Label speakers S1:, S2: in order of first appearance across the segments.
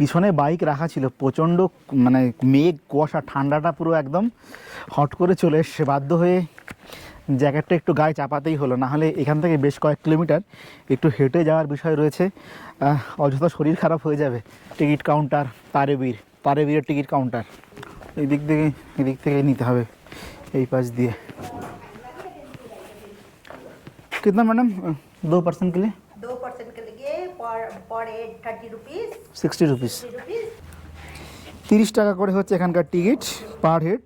S1: পিছনে বাইক রাখা ছিল প্রচণ্ড মানে মেঘ কুয়াশা ঠান্ডাটা পুরো একদম হট করে চলে এসছে বাধ্য হয়ে জ্যাকেটটা একটু গায়ে চাপাতেই হলো না হলে এখান থেকে বেশ কয়েক কিলোমিটার একটু হেঁটে যাওয়ার বিষয় রয়েছে আহ, অযথা শরীর খারাপ হয়ে যাবে টিকিট কাউন্টার তারেবীর তারেবীরের টিকিট কাউন্টার এই দিক থেকে এদিক থেকে নিতে হবে এই পাশ দিয়ে कितना मैडम दो पर्सन के लिए
S2: दो पर्सन के लिए
S1: সিক্সটি রুপিস তিরিশ টাকা করে হচ্ছে এখানকার টিকিট পার হেড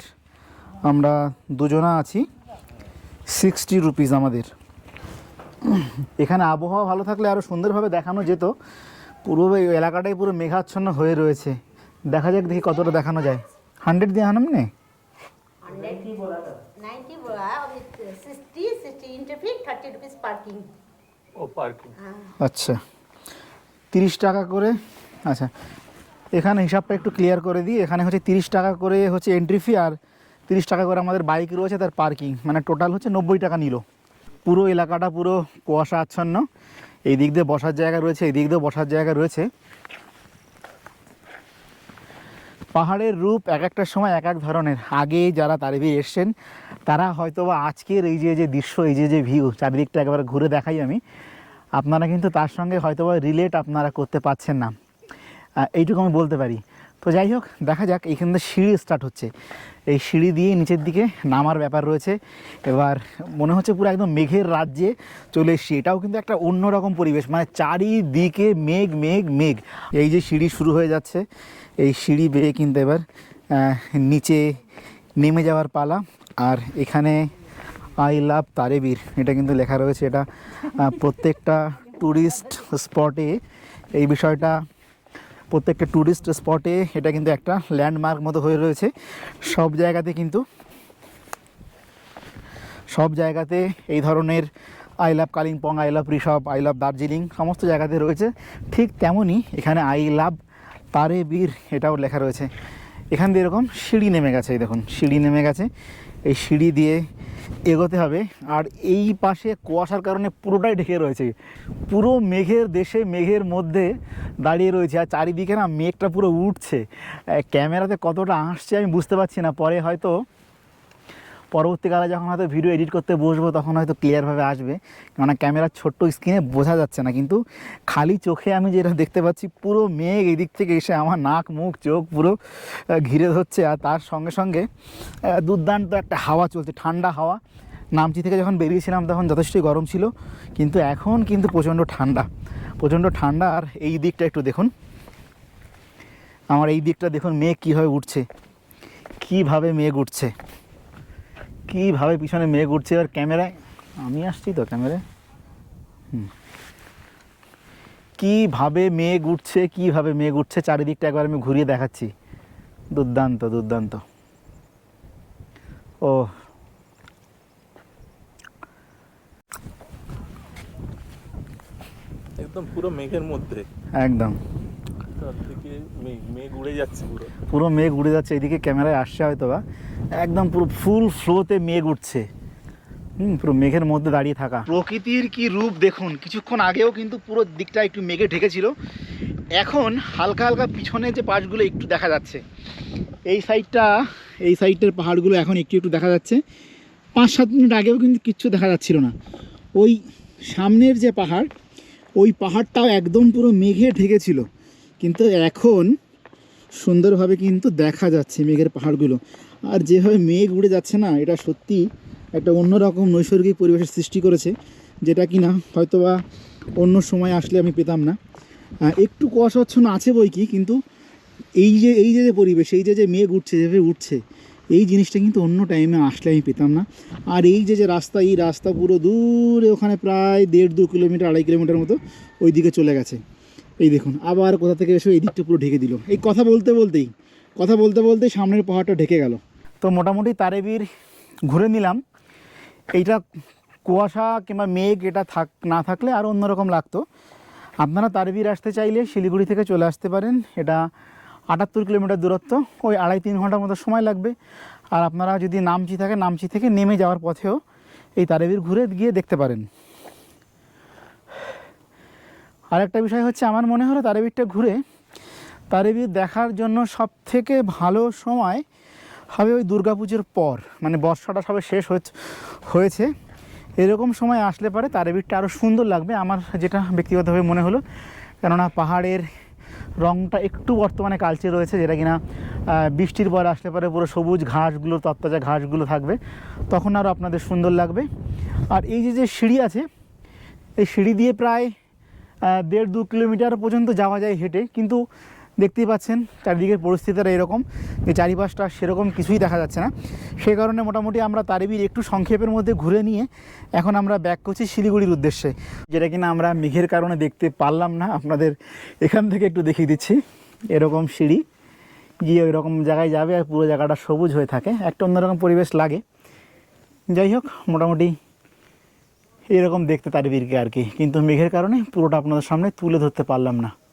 S1: আমরা দুজনা আছি। সিক্সটি রুপিস আমাদের। এখানে আবহাওয়া ভালো থাকলে আরও সুন্দরভাবে দেখানো যেত। পুরো এই এলাকাটাই পুরো মেঘাচ্ছন্ন হয়ে রয়েছে। দেখা যাক দেখি কতটা দেখানো যায়। হান্ড্রেড দিয়ে আনাম নে? আচ্ছা। তিরিশ টাকা করে আচ্ছা এখানে হিসাবটা একটু ক্লিয়ার করে দিই। এখানে হচ্ছে তিরিশ টাকা করে হচ্ছে এন্ট্রি ফি আর তিরিশ টাকা করে আমাদের বাইক রয়েছে তার পার্কিং মানে টোটাল হচ্ছে নব্বই টাকা নিল। পুরো এলাকাটা পুরো কুয়াশা আচ্ছন্ন এই দিক দিয়ে বসার জায়গা রয়েছে, এই দিক দিয়ে বসার জায়গা রয়েছে। পাহাড়ের রূপ এক একটা সময় এক এক ধরনের। আগে যারা তারিবি এসছেন, তারা হয়তো বা আজকের এই যে যে দৃশ্য, এই যে যে ভিউ চারিদিকটা একবার ঘুরে দেখাই আমি। আপনারা কিন্তু তার সঙ্গে হয়তো রিলেট আপনারা করতে পারছেন না। এইটুকু আমি বলতে পারি। তো যাই হোক, দেখা যাক এইখান থেকে সিঁড়ি স্টার্ট হচ্ছে। এই সিঁড়ি দিয়ে নিচের দিকে নামার ব্যাপার রয়েছে। এবার মনে হচ্ছে পুরো একদম মেঘের রাজ্যে চলে এসছি। এটাও কিন্তু একটা অন্যরকম পরিবেশ। মানে চারিদিকে মেঘ মেঘ মেঘ। এই যে সিঁড়ি শুরু হয়ে যাচ্ছে, এই সিঁড়ি বেয়ে কিন্তু এবার নিচে নেমে যাওয়ার পালা। আর এখানে আই লাভ তারেবীর। এটা কিন্তু লেখা রয়েছে, এটা প্রত্যেকটা ট্যুরিস্ট স্পটে এই বিষয়টা, প্রত্যেকটা ট্যুরিস্ট স্পটে এটা কিন্তু একটা ল্যান্ডমার্ক মতো হয়ে রয়েছে। সব জায়গাতে কিন্তু, সব জায়গাতে এই ধরনের I love Kalimpong, I love Rishabh I love Darjeeling সমস্ত জায়গাতে রয়েছে। ঠিক তেমনই এখানে আই লাভ তারে বীর এটাও লেখা রয়েছে। এখান দিয়ে এরকম সিঁড়ি নেমে গেছে, এই দেখুন, সিঁড়ি নেমে গেছে। এই সিঁড়ি দিয়ে এগোতে হবে, আর এই পাশে কুয়াশার কারণে পুরোটাই ঢেকে রয়েছে। পুরো মেঘের দেশে, মেঘের মধ্যে দাঁড়িয়ে রয়েছে, আর চারিদিকে না মেঘটা পুরো উঠছে। ক্যামেরাতে কতটা আসছে আমি বুঝতে পারছি না, পরে হয়তো পরবর্তীকালে যখন হয়তো ভিডিও এডিট করতে বসবো, তখন হয়তো ক্লিয়ারভাবে আসবে। কেননা ক্যামেরার ছোট্ট স্ক্রিনে বোঝা যাচ্ছে না। কিন্তু খালি চোখে আমি যেটা দেখতে পাচ্ছি, পুরো মেঘ এদিক থেকে এসে আমার নাক, মুখ, চোখ পুরো ঘিরে ধরছে। আর তার সঙ্গে সঙ্গে দুর্দান্ত একটা হাওয়া চলছে, ঠান্ডা হাওয়া। নামচি থেকে যখন বেরিয়েছিলাম, তখন যথেষ্টই গরম ছিল। কিন্তু এখন কিন্তু প্রচণ্ড ঠান্ডা প্রচণ্ড ঠান্ডা। আর এই দিকটা একটু দেখুন। আমার এই দিকটা দেখুন, মেঘ কীভাবে উঠছে, কীভাবে মেঘ উঠছে। কীভাবে পিছনে মেঘ উঠছে আর ক্যামেরায়? আমি আসছি তো ক্যামেরায়। হুম। কীভাবে মেঘ উঠছে কীভাবে মেঘ উঠছে চারিদিকটা একবার আমি ঘুরিয়ে দেখাচ্ছি। দুর্দান্ত দুর্দান্ত। ও।
S3: একদম পুরো মেঘের মধ্যে।
S1: একদম।
S3: পুরো।
S1: পুরো মেঘ উড়ে যাচ্ছে এদিকে ক্যামেরায় আসছে হয়তো বা একদম পুরো ফুল ফ্লোতে মেঘ উঠছে। হুম পুরো মেঘের মধ্যে দাঁড়িয়ে থাকা। প্রকৃতির কি রূপ দেখুন কিছুক্ষণ আগেও কিন্তু পুরো দিকটা একটু মেঘে ঢেকেছিল। এখন হালকা হালকা পিছনে যে পাশগুলো একটু দেখা যাচ্ছে। এই সাইডটা এই সাইডটার পাহাড়গুলো এখন একটু একটু দেখা যাচ্ছে। পাঁচ সাত মিনিট আগেও কিন্তু কিচ্ছু দেখা যাচ্ছিল না। ওই সামনের যে পাহাড় ওই পাহাড়টাও একদম পুরো মেঘে ঢেকেছিল। কিন্তু এখন সুন্দরভাবে কিন্তু দেখা যাচ্ছে মেঘের পাহাড়গুলো। আর যেভাবে মেঘ উড়ে যাচ্ছে না, এটা সত্যি একটা অন্যরকম নৈসর্গিক পরিবেশের সৃষ্টি করেছে, যেটা কি না হয়তোবা অন্য সময় আসলে আমি পেতাম না। একটু কুয়াশাচ্ছন্ন আছে বই কি, কিন্তু এই যে এই যে পরিবেশ, এই যে যে মেঘ উঠছে, যেভাবে উঠছে, এই জিনিসটা কিন্তু অন্য টাইমে আসলে আমি পেতাম না। আর এই যে যে রাস্তা, এই রাস্তা পুরো দূরে ওখানে প্রায় দেড় দু কিলোমিটার, আড়াই কিলোমিটার মতো ওই দিকে চলে গেছে। এই দেখুন, আবার কোথা থেকে এসে এই দিকটা পুরো ঢেকে দিল। এই কথা বলতে বলতেই, কথা বলতে বলতেই সামনের পাহাড়টা ঢেকে গেল। তো মোটামুটি তারেবীর ঘুরে নিলাম। এইটা কুয়াশা কিংবা মেঘ এটা থাক, না থাকলে আর অন্যরকম লাগতো। আপনারা তারবির আসতে চাইলে শিলিগুড়ি থেকে চলে আসতে পারেন। এটা আটাত্তর কিলোমিটার দূরত্ব, ওই আড়াই তিন ঘণ্টার মতো সময় লাগবে। আর আপনারা যদি নামচি থাকে, নামচি থেকে নেমে যাওয়ার পথেও এই তারেবির ঘুরে গিয়ে দেখতে পারেন। আরেকটা বিষয় হচ্ছে, আমার মনে হলো তারেবিরটা ঘুরে তারেবীর দেখার জন্য সব থেকে ভালো সময় হবে ওই দুর্গাপুজোর পর। মানে বর্ষাটা সবে শেষ হয়েছে- এরকম সময় আসলে পরে তারেবীরটা আরও সুন্দর লাগবে আমার যেটা ব্যক্তিগতভাবে মনে হলো। কেননা পাহাড়ের রংটা একটু বর্তমানে কালচে রয়েছে, যেটা কিনা বৃষ্টির পর আসলে পরে পুরো সবুজ ঘাসগুলো তত্তাজা ঘাসগুলো থাকবে। তখন আরও আপনাদের সুন্দর লাগবে। আর এই যে যে সিঁড়ি আছে, এই সিঁড়ি দিয়ে প্রায় দেড় দু কিলোমিটার পর্যন্ত যাওয়া যায় হেঁটে, কিন্তু দেখতেই পাচ্ছেন চারিদিকের পরিস্থিতিটা এরকম, যে চারিপাশটা সেরকম কিছুই দেখা যাচ্ছে না। সেই কারণে মোটামুটি আমরা তারিবির একটু সংক্ষেপের মধ্যে ঘুরে নিয়ে এখন আমরা ব্যাক করছি শিলিগুড়ির উদ্দেশ্যে। যেটা কিনা আমরা মেঘের কারণে দেখতে পারলাম না, আপনাদের এখান থেকে একটু দেখিয়ে দিচ্ছি। এরকম সিঁড়ি, গিয়ে ওই রকম জায়গায় যাবে আর পুরো জায়গাটা সবুজ হয়ে থাকে, একটা অন্যরকম পরিবেশ লাগে। যাই হোক, মোটামুটি এরকম দেখতে তারিবিরকে আর কি। কিন্তু মেঘের কারণে পুরোটা আপনাদের সামনে তুলে ধরতে পারলাম না।